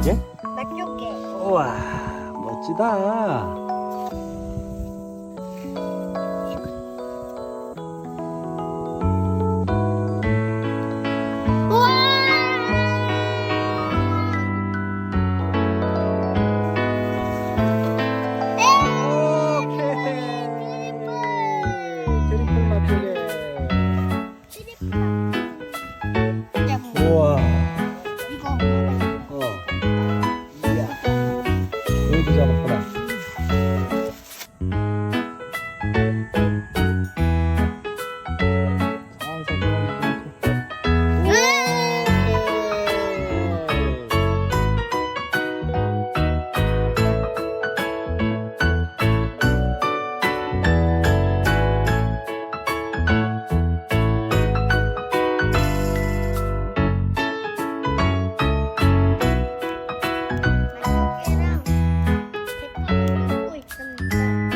이게? 몇 개? 우와 멋지다. জনপ্রিয়